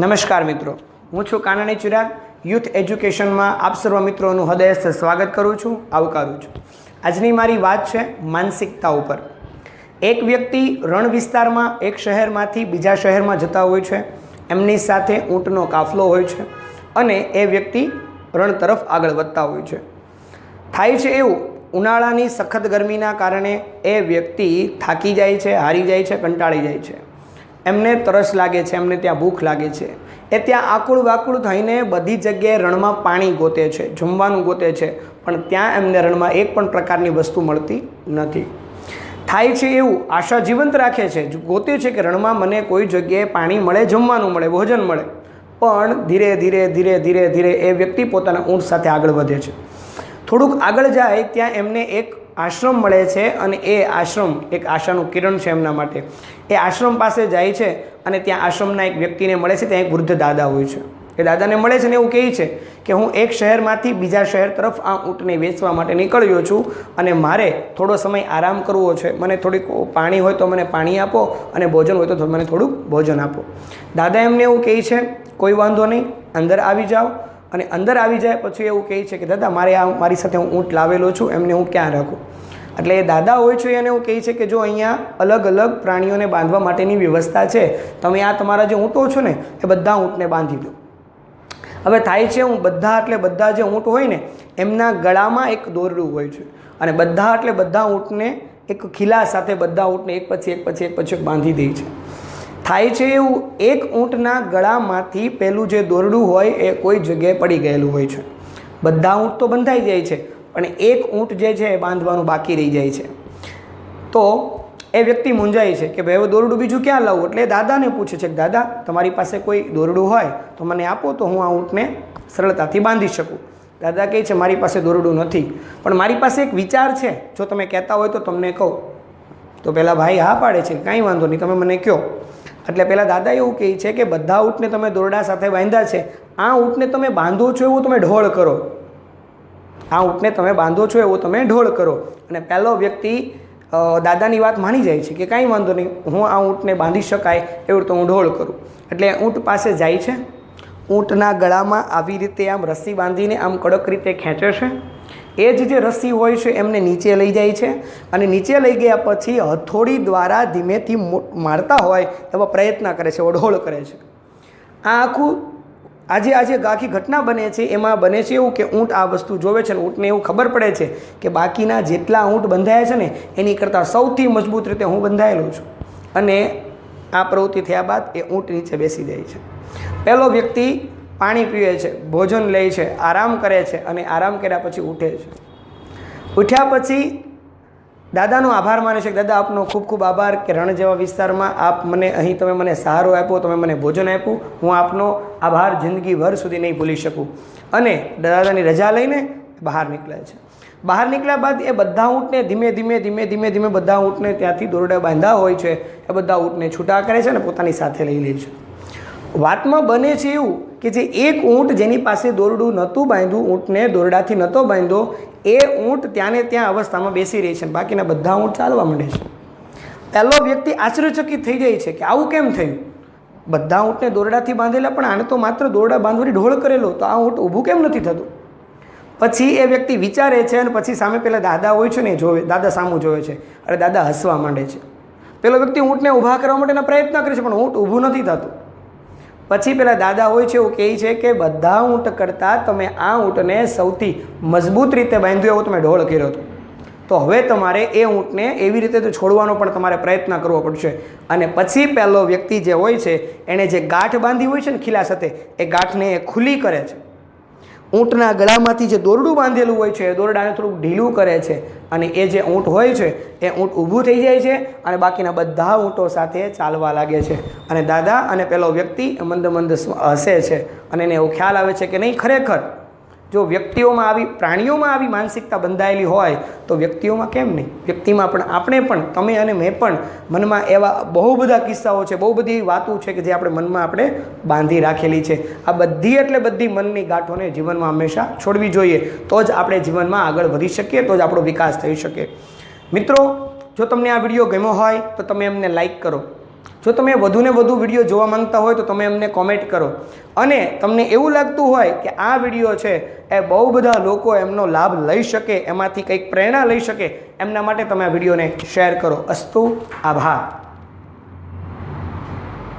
નમસ્કાર મિત્રો. હું છું કાનાણી ચિરાગ. યુથ એજ્યુકેશનમાં આપ સર્વ મિત્રોનું હૃદયસ્થ સ્વાગત કરું છું, આવકારું છું. આજની મારી વાત છે માનસિકતા ઉપર. એક વ્યક્તિ રણ વિસ્તારમાં એક શહેરમાંથી બીજા શહેરમાં જતા હોય છે. એમની સાથે ઊંટનો કાફલો હોય છે અને એ વ્યક્તિ રણ તરફ આગળ વધતા હોય છે. થાય છે એવું, ઉનાળાની સખત ગરમીના કારણે એ વ્યક્તિ થાકી જાય છે, હારી જાય છે, કંટાળી જાય છે. એમને તરસ લાગે છે, એમને ત્યાં ભૂખ લાગે છે. એ ત્યાં આકુળ વાકુળ થઈને બધી જગ્યાએ રણમાં પાણી ગોતે છે, જમવાનું ગોતે છે, પણ ત્યાં એમને રણમાં એક પણ પ્રકારની વસ્તુ મળતી નથી. થાય છે એવું, આશા જીવંત રાખે છે ગોતે છે કે રણમાં મને કોઈ જગ્યાએ પાણી મળે, જમવાનું મળે, ભોજન મળે. પણ ધીરે ધીરે ધીરે ધીરે ધીરે એ વ્યક્તિ પોતાના ઊંટ સાથે આગળ વધે છે. થોડુંક આગળ જાય, ત્યાં એમને એક આશ્રમ મળે છે અને એ આશ્રમ એક આશાનું કિરણ છે એમના માટે. એ આશ્રમ પાસે જાય છે અને ત્યાં આશ્રમના એક વ્યક્તિને મળે છે, ત્યાં એક વૃદ્ધ દાદા હોય છે. એ દાદાને મળે છે ને એવું કહે છે કે હું એક શહેરમાંથી બીજા શહેર તરફ આ ઊંટને વેચવા માટે નીકળ્યો છું અને મારે થોડો સમય આરામ કરવો છે. મને થોડીક પાણી હોય તો મને પાણી આપો અને ભોજન હોય તો મને થોડુંક ભોજન આપો. દાદા એમને એવું કહે છે, કોઈ વાંધો નહીં, અંદર આવી જાઓ. અને અંદર આવી જાય પછી એવું કહે છે કે, દાદા, મારે આ, મારી સાથે હું ઊંટ લાવેલો છું, એમને હું ક્યાં રાખું? એટલે એ દાદા હોય છે એને એવું કહે છે કે જો અહીંયા અલગ અલગ પ્રાણીઓને બાંધવા માટેની વ્યવસ્થા છે, તમે આ તમારા જે ઊંટો છો ને, એ બધા ઊંટને બાંધી દો. હવે થાય છે હું બધા એટલે બધા જે ઊંટ હોય ને, એમના ગળામાં એક દોરડું હોય છે. અને બધા એટલે બધા ઊંટને એક ખીલા સાથે બધા ઊંટને એક પછી એક પછી એક પછી એક બાંધી દે છે. થાય છે એવું એક ઊંટના ગળામાંથી પેલું જે દોરડું હોય એ કોઈ જગ્યાએ પડી ગયેલું હોય છે. બધા ઊંટ તો બંધાઈ જાય છે પણ એક ઊંટ જે છે એ બાંધવાનું બાકી રહી જાય છે. તો એ વ્યક્તિ મૂંઝાય છે કે ભાઈ હવે દોરડું બીજું ક્યાં લાવું? એટલે દાદાને પૂછે છે કે દાદા, તમારી પાસે કોઈ દોરડું હોય તો મને આપો તો હું આ ઊંટને સરળતાથી બાંધી શકું. દાદા કહે છે, મારી પાસે દોરડું નથી. પણ મારી પાસે એક વિચાર છે. જો તમે કહેતા હોય તો તમને કહું. તો પહેલાં ભાઈ હા પાડે છે, કાંઈ વાંધો નહીં, તમે મને કહો. એટલે પહેલાં દાદા એવું કહે છે કે, બધા ઊંટને તમે દોરડા સાથે બાંધ્યા છે. આ ઊંટને તમે બાંધો છો એવું તમે ઢોળ કરો. આ ઊંટને તમે બાંધો છો એવો તમે ઢોળ કરો. અને પહેલો વ્યક્તિ દાદાની વાત માની જાય છે કે કાંઈ વાંધો નહીં, હું આ ઊંટને બાંધી શકાય એવું તો હું ઢોળ કરું. એટલે ઊંટ પાસે જાય છે. ઊંટના ગળામાં આવી રીતે આમ રસ્સી બાંધીને આમ કડક રીતે ખેંચે છે. એ જ જે રસ્સી હોય છે એમને નીચે લઈ જાય છે. અને નીચે લઈ ગયા પછી હથોડી દ્વારા ધીમેથી મારતા હોય એવા પ્રયત્ન કરે છે, ઓઢોળ કરે છે. આ આખું આજે આજે આખી ઘટના બને છે, એમાં બને છે એવું કે ઊંટ આ વસ્તુ જોવે છે અને ઊંટને એવું ખબર પડે છે કે બાકીના જેટલા ઊંટ બંધાયા છે ને, એની કરતાં સૌથી મજબૂત રીતે હું બંધાયેલો છું. અને આ પ્રવૃત્તિ થયા બાદ એ ઊંટ નીચે બેસી જાય છે. પહેલો વ્યક્તિ પાણી પીવે છે, ભોજન લે છે, આરામ કરે છે અને આરામ કર્યા પછી ઉઠે છે. ઉઠ્યા પછી દાદાનો આભાર માને છે. દાદા, આપનો ખૂબ ખૂબ આભાર કે રણ જેવા વિસ્તારમાં આપ મને અહીં તમે મને સહારો આપ્યો, તમે મને ભોજન આપ્યું. હું આપનો આભાર જિંદગીભર સુધી નહીં ભૂલી શકું. અને દાદાની રજા લઈને બહાર નીકળે છે. બહાર નીકળ્યા બાદ એ બધા ઊંટને ધીમે ધીમે ધીમે ધીમે ધીમે બધા ઊંટને ત્યાંથી દોરડા બાંધા હોય છે. એ બધા ઊંટને છૂટા કરે છે અને પોતાની સાથે લઈ લે છે. વાતમાં બને છે એવું કે જે એક ઊંટ જેની પાસે દોરડું નહોતું બાંધ્યું, ઊંટને દોરડાથી નહોતો બાંધ્યો, એ ઊંટ ત્યાં ને ત્યાં અવસ્થામાં બેસી રહી છે બાકીના બધા ઊંટ ચાલવા માંડે છે. પહેલો વ્યક્તિ આશ્ચર્યચકિત થઈ જાય છે કે આવું કેમ થયું? બધા ઊંટને દોરડાથી બાંધેલા, પણ આને તો માત્ર દોરડા બાંધવાની ઢોળ કરેલો તો આ ઊંટ ઊભું કેમ નથી થતું? પછી એ વ્યક્તિ વિચારે છે અને પછી સામે પેલા દાદા હોય છે ને જોવે, દાદા સામું જોવે છે અને દાદા હસવા માંડે છે. પેલો વ્યક્તિ ઊંટને ઊભા કરવા માટેના પ્રયત્ન કરે છે, પણ ઊંટ ઊભું નથી થતું. પછી પેલા દાદા હોય છે, એવું કહે છે કે બધા ઊંટ કરતાં તમે આ ઊંટને સૌથી મજબૂત રીતે બાંધ્યો એવો તમે ઢોળ કર્યો હતો. તો હવે તમારે એ ઊંટને એવી રીતે તો છોડવાનો પણ તમારે પ્રયત્ન કરવો પડશે. અને પછી પહેલો વ્યક્તિ જે હોય છે એણે જે ગાંઠ બાંધી હોય છે ને ખીલા સાથે, એ ગાંઠને એ ખુલ્લી કરે છે. ઊંટના ગળામાંથી જે દોરડું બાંધેલું હોય છે, એ દોરડાને થોડુંક ઢીલું કરે છે અને એ જે ઊંટ હોય છે, એ ઊંટ ઊભું થઈ જાય છે અને બાકીના બધા ઊંટો સાથે ચાલવા લાગે છે. અને દાદા અને પેલો વ્યક્તિ મંદ મંદ હસે છે અને એને એવો ખ્યાલ આવે છે કે નહીં, ખરેખર જો વ્યક્તિઓમાં આવી, પ્રાણીઓમાં આવી માનસિકતા બંધાયેલી હોય, તો વ્યક્તિઓમાં કેમ નહીં? વ્યક્તિમાં પણ આપણે પણ, તમે અને મેં પણ મનમાં એવા બહુ બધા કિસ્સાઓ છે, બહુ બધી વાતો છે કે જે આપણે મનમાં આપણે બાંધી રાખેલી છે. આ બધી એટલે બધી મનની ગાંઠોને જીવનમાં હંમેશા છોડવી જોઈએ. તો જ આપણે જીવનમાં આગળ વધી શકીએ, તો જ આપણો વિકાસ થઈ શકે. મિત્રો, જો તમને આ વીડિયો ગમ્યો હોય, તો તમે એમને લાઈક કરો. જો તમે વધુને વધુ વીડિયો જોવા માંગતા હોય તો તમે અમને કોમેન્ટ કરો. અને તમને એવું લાગતું હોય કે આ વીડિયો છે એ બહુ બધા લોકો એમનો લાભ લઈ શકે, એમાંથી કંઈક પ્રેરણા લઈ શકે, એમના માટે તમે આ વિડીયોને શેર કરો. અસ્તુ, આભાર.